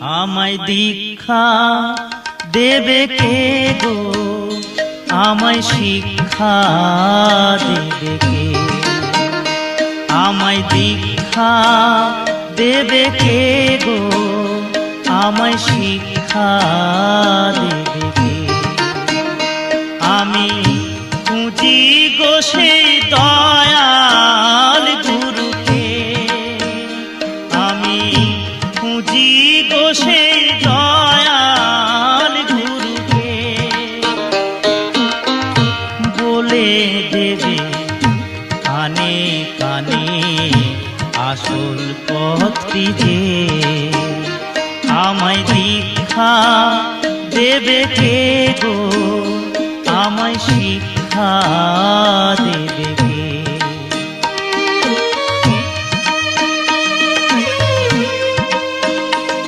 আমায় দীক্ষা দেবে কে গো? আমায় শিক্ষা দেবে কে? আমায় দীক্ষা দেবে কে গো? আমায় শিক্ষা দেবে কে? আমি খুঁজি গো সেই দয়াল গুরুকে। আমি খুঁজি গো সেই দয়াল গুরুকে বলে দেবে কানে কানে আসল পথটি যে। আমায় দীক্ষা দেবে কে গো? আমায় শিক্ষা